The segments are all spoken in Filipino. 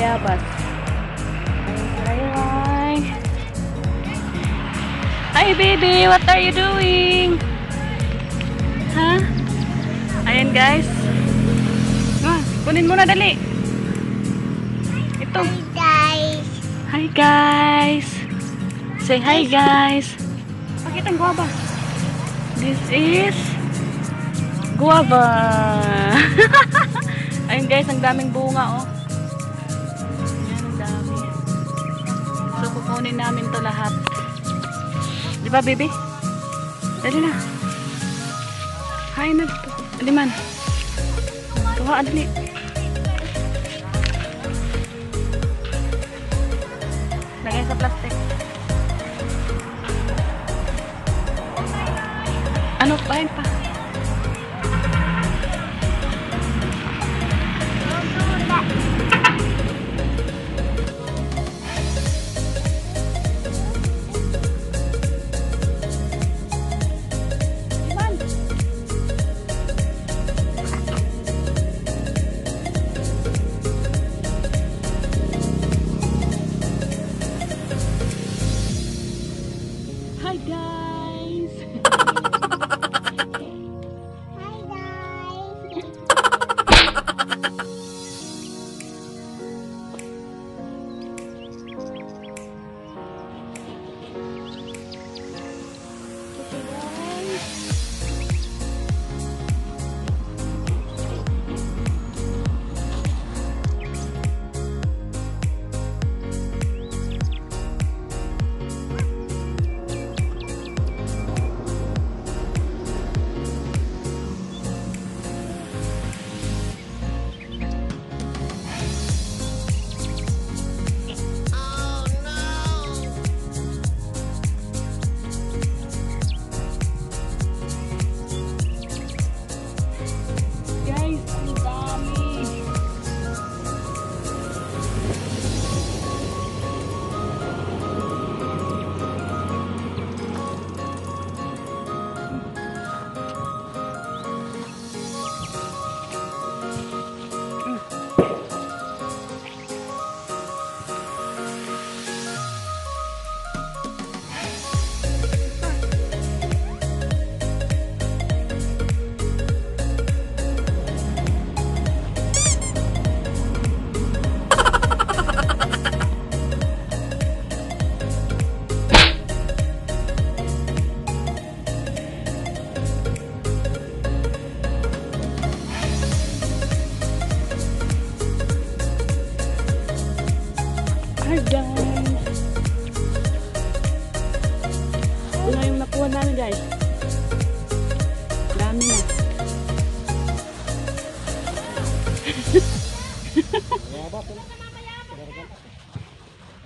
bayabas. Ayun, hi, hi. Hi, baby. What are you doing? Ha? Ayan, guys. Ah, kunin mo na, dali. Ito. guys. Hi, guys. Say hi, guys. Pakita ang guava. This is guava. Ayun, guys. Ang daming bunga, oh. Kukunin namin to lahat. Di ba, baby? Dali na. Kain na dito. Dali man. Tuha, dali. Lagay sa plastic. Ano? Bahin pa. ハ ハ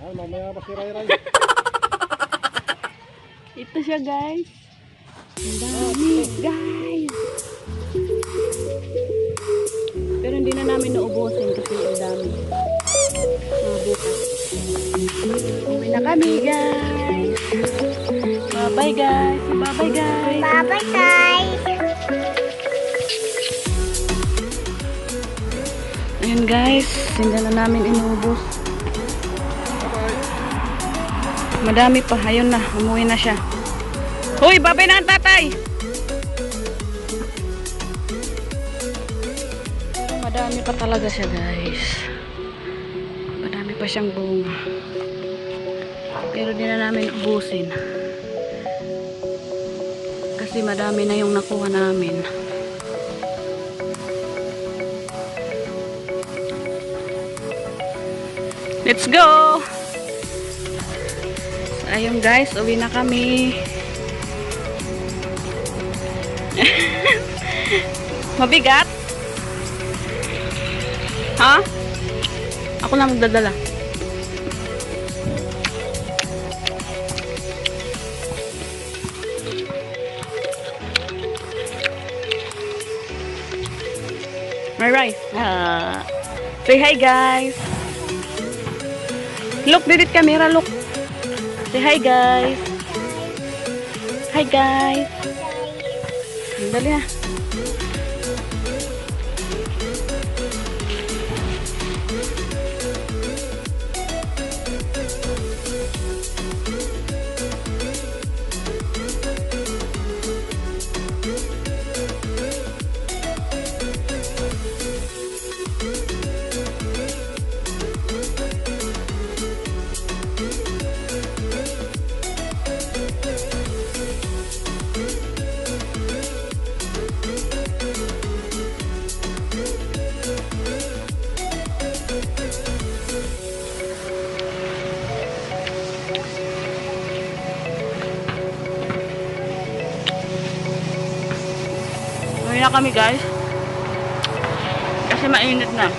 Ay, mamaya ba si Ray Ray? Ito siya guys. Ang dami guys. Pero hindi na namin naubusin kasi ang dami. Mga bukas. Uwi na kami guys. Bye bye guys. Bye bye guys. Bye bye guys. Ayun guys. Hindi na namin inubos. Madami pa. Ayun na. Umuwi na siya. Hoy, babay na ang tatay. Madami pa talaga siya guys. Madami pa siyang bunga. Pero di na namin ubusin. Kasi madami na yung nakuha namin. Let's go! Ayun guys, uwi na kami. Mabigat? Ha? Ako lang magdadala. Alright. Ah. say hi guys. Look, didit camera, look. Say hi guys. Hi guys. Dali na. Uwi na kami guys. Kasi mainit na.